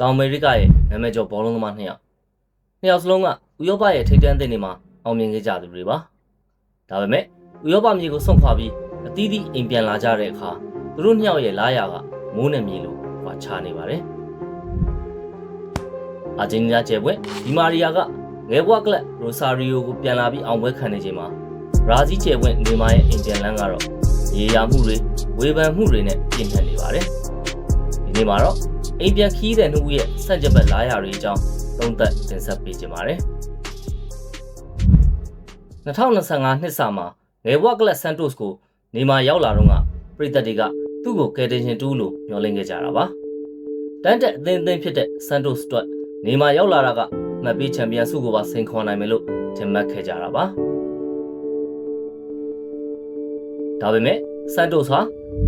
တောင်အမေရိကရဲ့နာမည်ကျော်ဘောလုံးသမားနှစ်ယောက်နှစ်ယောက်စလုံးကဥရောပရဲ့ထိပ်တန်းသင်းတွေမှာအောင်မြင်ခဲ့ကြသူတွေပါဒါပေမဲ့ဥရောပမြေကိုဆုံးခွာပြီးအသီးသီးအိမ်ပြန်လာကြတဲ့အခါသူတို့နှစ်ယောက်ရဲ့လာရကမိုးနဲ့မြေလိုကွာခြားနေပါတယ်အာဂျင်တီးနားကျဲပွဲဒီမာရီယာကငယ်ဘွားကလပ်ရိုဆာရီယိုကိုပြန်လာပြီးအောင်ပွဲခံနေချိန်မှာဘရာဇီးကျဲပွဲနေမာရဲ့အိမ်ပြန်လန်းကတော့ရေယာမှုတွေဝေဖန်မှုတွေနဲ့ပြင်ထန်နေပါတယ်ဒီနေ့မှာတော့ အိမ်ပြန်ခီးတဲ့နှုတ်ရဲ့စန့်ကျက်ဘက်လာရတွေအကြောင်းသုံးသပ်တင်ဆက်ပေးကြပါမယ်2025နှစ်စာမှာငယ်ဘွားကလပ်ဆန်တိုစ်ကိုနေမာရောက်လာတော့ကပြည်သက်တွေကသူ့ကိုကယ်တင်ရှင်တူးလို့မျှော်လင့်ခဲ့ကြတာပါတန်းတက်အသင်းအသင်းဖြစ်တဲ့ဆန်တိုစ်အတွက်နေမာရောက်လာတာကမှတ်ပေးချန်ပီယံဆုကိုပါစိန်ခေါ်နိုင်မယ်လို့ထင်မှတ်ခဲ့ကြတာပါဒါပေမဲ့ဆန်တိုစ်ဟာ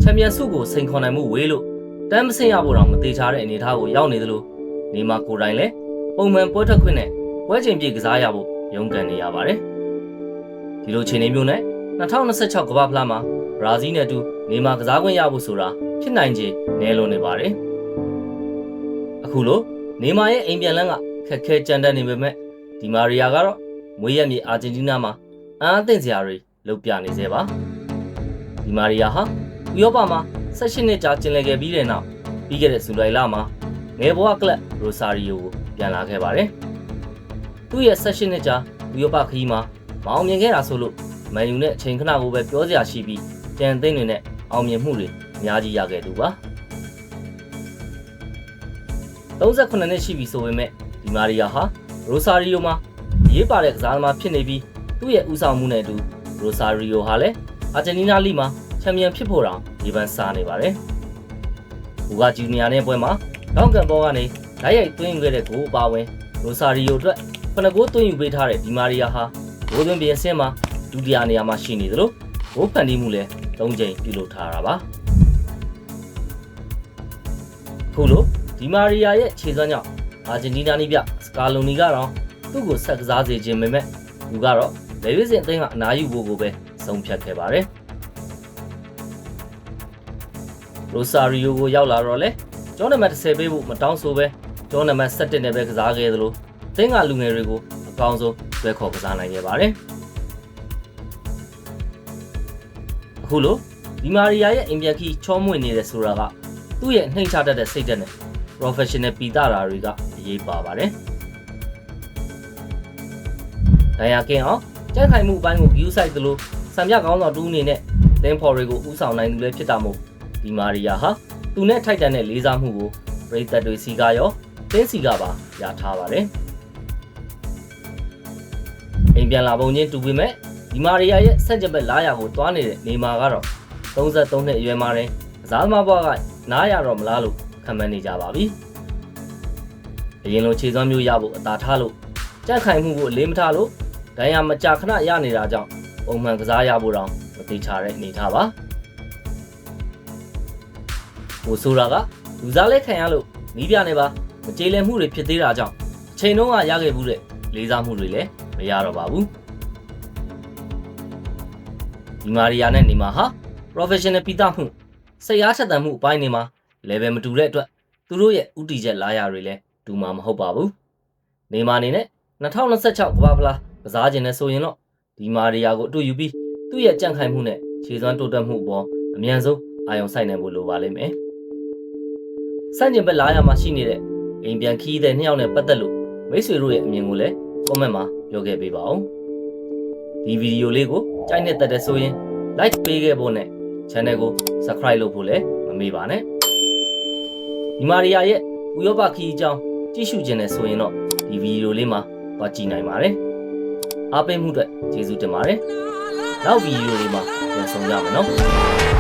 ချန်ပီယံဆုကိုစိန်ခေါ်နိုင်မှုဝေးလို့ တန်းမဆင်ရဖို့တော့မသေးချာတဲ့အနေအထားကိုရောက်နေသလိုနေမာကိုယ်တိုင်လည်းပုံမှန်ပွဲထွက်ခွင့်နဲ့ပွဲချိန်ပြည့်ကစားရဖို့ရုန်းကန်နေရပါတယ်ဒီလိုချိန်နေမျိုးနဲ့2026ကမ္ဘာဖလားမှာဘရာဇီးနဲ့အတူနေမာကစားခွင့်ရဖို့ဆိုတာဖြစ်နိုင်ခြေနည်းလွန်းနေပါတယ်အခုလိုနေမာရဲ့အိမ်ပြန်လန်းကခက်ခဲကြမ်းတမ်းနေပေမဲ့ဒီမာရီယာကတော့မွေးရမြေအာဂျင်တီးနားမှာအံ့အသင့်စရာတွေလုပ်ပြနေသေးပါဒီမာရီယာဟာဥရောပမှာ 18နှစ်ကြာကျင်လည်ခဲ့ပြီးတဲ့နောက်ပြီးခဲ့တဲ့ဇူလိုင်လမှာငယ်ဘဝကလပ်ရိုဆာရီယိုကိုပြန်လာခဲ့ပါတယ်သူ့ရဲ့18နှစ်ကြာဥရောပခရီးမှာမအောင်မြင်ခဲ့တာဆိုလို့မန်ယူနဲ့အချိန်ခဏကိုပဲပြောစရာရှိပြီးကြံသိန်းတွေနဲ့အောင်မြင်မှုတွေအများကြီးရခဲ့သူပါ38နှစ်ရှိပြီဆိုပေမဲ့ဒီမာရီယာဟာရိုဆာရီယိုမှာရေးပါတဲ့ကစားသမားဖြစ်နေပြီးသူ့ရဲ့ဦးဆောင်မှုနဲ့အတူရိုဆာရီယိုဟာလည်းအာဂျင်တီးနားလိမှာ ချန်ပီယံဖြစ်ဖို့တောင်ဒီပန်းစားနေပါတယ်။ဘူဂါဂျူနီယာနဲ့ပွဲမှာတောင်ကန်ဘောကနေလိုက်ရိုက်သွင်းယူခဲ့တဲ့ဂိုးအပါဝင်ရိုဆာရီယိုအတွက်ခုနဂိုးသွင်းယူပေးထားတဲ့ဒီမာရီယာဟာဂိုးသွင်းပြင်ဆင်မှာဒုတိယနေရာမှာရှိနေသလိုဂိုးဖန်တီးမှုလည်း၃ချိန်ပြုလုပ်ထားတာပါ။ခုလိုဒီမာရီယာရဲ့ခြေစွမ်းကြောင့်အာဂျင်တီးနားနီးပြစကာလိုနီကတော့သူ့ကိုဆက်ကစားစေခြင်းပေမဲ့သူကတော့လေဝစ်စင်အသင်းကအနားယူဖို့ကိုပဲဆုံးဖြတ်ခဲ့ပါတယ်။ ရိုဆာရီယိုကိုရောက်လာတော့လေကျောင်းနံပါတ်10ပေးဖို့မတောင်းဆိုပဲကျောင်းနံပါတ်17နဲ့ပဲကစားခဲ့သလိုအသင်းကလူငယ်တွေကိုအကောင်းဆုံးဆွဲခေါ်ကစားနိုင်ခဲ့ပါတယ်။အခုလိုဒီမာရီယာရဲ့အင်ပြန်ခီချောမွေ့နေတယ်ဆိုတာကသူ့ရဲ့နှိမ့်ချတတ်တဲ့စိတ်ဓာတ်နဲ့ professional ပီတာတာတွေကအရေးပါပါတယ်။ဒိုင်ယာကင်းအောင်ကြက်ခိုင်မှုအပိုင်းကို view site သလိုစံပြကောင်းဆောင်တူးအနေနဲ့သင်းဖော်တွေကိုဥဆောင်နိုင်သူလည်းဖြစ်တာမို့ ဒီမာရီယာဟာသူနဲ့ထိုက်တန်တဲ့လေးစားမှုကိုပရိသတ်တွေစီကရောတင်းစီကပါရထားပါတယ်။အိမ်ပြန်လာပုံချင်းတူပေမဲ့ဒီမာရီယာရဲ့ဆက်ကြက်ဘက်လာရကိုတွားနေတဲ့နေမာကတော့33နှစ်အရွယ်မှာတယ်ကစားသမားဘွားကနားရတော့မလားလို့ခံမှန်းနေကြပါပြီ။အရင်လိုခြေစွမ်းမျိုးရဖို့အသာထားလို့ကြက်ခိုင်မှုကိုအလေးမထားလို့ဒဏ်ရာမကြာခဏရနေတာကြောင့်ပုံမှန်ကစားရဖို့တောင်မသေးချတဲ့အနေထားပါ ဟိုဆိုတာကလူစားလဲခံရလို့နီးပြနေပါမကြေလည်မှုတွေဖြစ်သေးတာကြောင့်အချိန်တုန်းကရခဲ့မှုတဲ့လေးစားမှုတွေလည်းမရတော့ပါဘူးဒီမာရီယာနဲ့နေမာဟာ professional ပိသားမှုစိတ်အားထက်သန်မှုအပိုင်းတွေမှာ level မတူတဲ့အတွက်သူတို့ရဲ့ဥတီချက်လာရတွေလည်းတူမှာမဟုတ်ပါဘူးနေမာအနေနဲ့2026ကမ္ဘာဖလားကစားခြင်းနဲ့ဆိုရင်တော့ဒီမာရီယာကိုအတူယူပြီးသူ့ရဲ့ကြန့်ခိုင်မှုနဲ့ခြေစွမ်းတိုးတက်မှုအပေါ်အမြန်ဆုံးအာရုံစိုက်နိုင်ဖို့လိုပါလိမ့်မယ်။ စန့်ကျင်ဘက်လာရမှာရှိနေတဲ့အိမ်ပြန်ခီးတဲ့နှစ်ယောက်နဲ့ပတ်သက်လို့မိတ်ဆွေတို့ရဲ့အမြင်ကိုလည်း comment မှာပြောခဲ့ပေးပါဦး။ဒီဗီဒီယိုလေးကိုကြိုက်နေတဲ့တဲ့ဆိုရင် like ပေးခဲ့ဖို့နဲ့ channel ကို subscribe လုပ်ဖို့လည်းမမေ့ပါနဲ့။ဒီမာရီယာရဲ့ဥရောပခီးအကြောင်းကြည့်ရှုခြင်းနဲ့ဆိုရင်တော့ဒီဗီဒီယိုလေးမှာသွားကြည့်နိုင်ပါတယ်။အားပေးမှုအတွက်ကျေးဇူးတင်ပါတယ်။နောက်ဗီဒီယိုလေးမှာပြန်ဆောင်ကြမယ်နော်။